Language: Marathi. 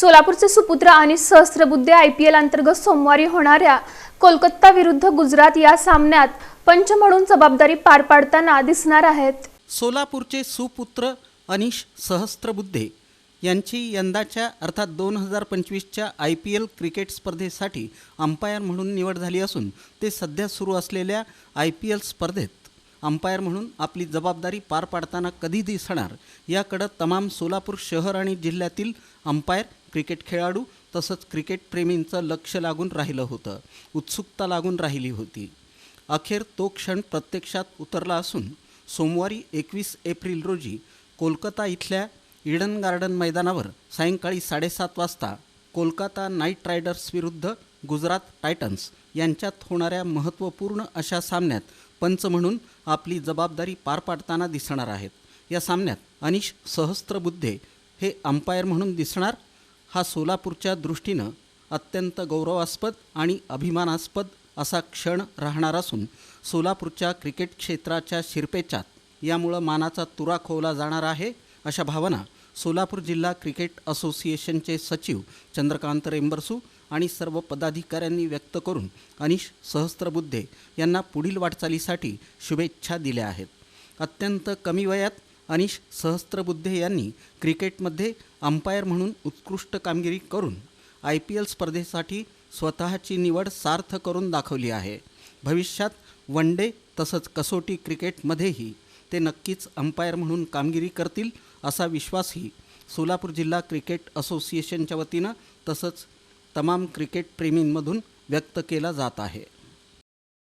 सोलापूरचे सुपुत्र आणि सहस्त्रबुद्धे आय पी एल अंतर्गत सोमवारी होणाऱ्या कोलकाता विरुद्ध गुजरात या सामन्यात पंच म्हणून जबाबदारी पार पाडताना दिसणार आहेत. सोलापूरचे सुपुत्र अनिश सहस्त्रबुद्धे यांची यंदाच्या अर्थात दोन हजार पंचवीसच्या आय पी एल क्रिकेट स्पर्धेसाठी अंपायर म्हणून निवड झाली असून ते सध्या सुरू असलेल्या आय पी एल स्पर्धेत अंपायर म्हणून आपली जबाबदारी पार पाडताना कधी दिसणार? याकडं तमाम सोलापूर शहर आणि जिल्ह्यातील अंपायर क्रिकेट खेळाडू तसंच क्रिकेट प्रेमींचं लक्ष लागून राहिलं होतं. उत्सुकता लागून राहिली होती. अखेर तो क्षण प्रत्यक्षात उतरला असून सोमवारी एकवीस एप्रिल रोजी कोलकाता इथल्या इडन गार्डन मैदानावर सायंकाळी साडेसात वाजता कोलकाता नाईट रायडर्स विरुद्ध गुजरात टायटन्स यांच्यात होणाऱ्या महत्त्वपूर्ण अशा सामन्यात पंच म्हणून आपली जबाबदारी पार पाडताना दिसणार आहेत. या सामन्यात अनिश सहस्त्रबुद्धे हे अंपायर म्हणून दिसणार. हा सोलापूरच्या दृष्टीनं अत्यंत गौरवास्पद आणि अभिमानास्पद असा क्षण राहणार असून सोलापूरच्या क्रिकेट क्षेत्राच्या शिरपेचात यामुळं मानाचा तुरा खोवला जाणार आहे अशा भावना सोलापूर जिल्हा क्रिकेट असोसिएशनचे सचिव चंद्रकांत रेंबरसू आणि सर्व पदाधिकाऱ्यांनी व्यक्त करून अनिश सहस्त्रबुद्धे यांना पुढील वाटचालीसाठी शुभेच्छा दिल्या आहेत. अत्यंत कमी वयात अनिश सहस्त्रबुद्धे यांनी क्रिकेटमध्ये अंपायर म्हणून उत्कृष्ट कामगिरी करून आय पी एल स्पर्धेसाठी स्वतःची निवड सार्थ करून दाखवली आहे. भविष्यात वन डे तसंच कसोटी क्रिकेटमध्येही ते नक्कीच अंपायर म्हणून कामगिरी करतील असा विश्वासही सोलापूर जिल्हा क्रिकेट असोसिएशनच्या वतीनं तसंच तमाम क्रिकेटप्रेमींमधून व्यक्त केला जात आहे.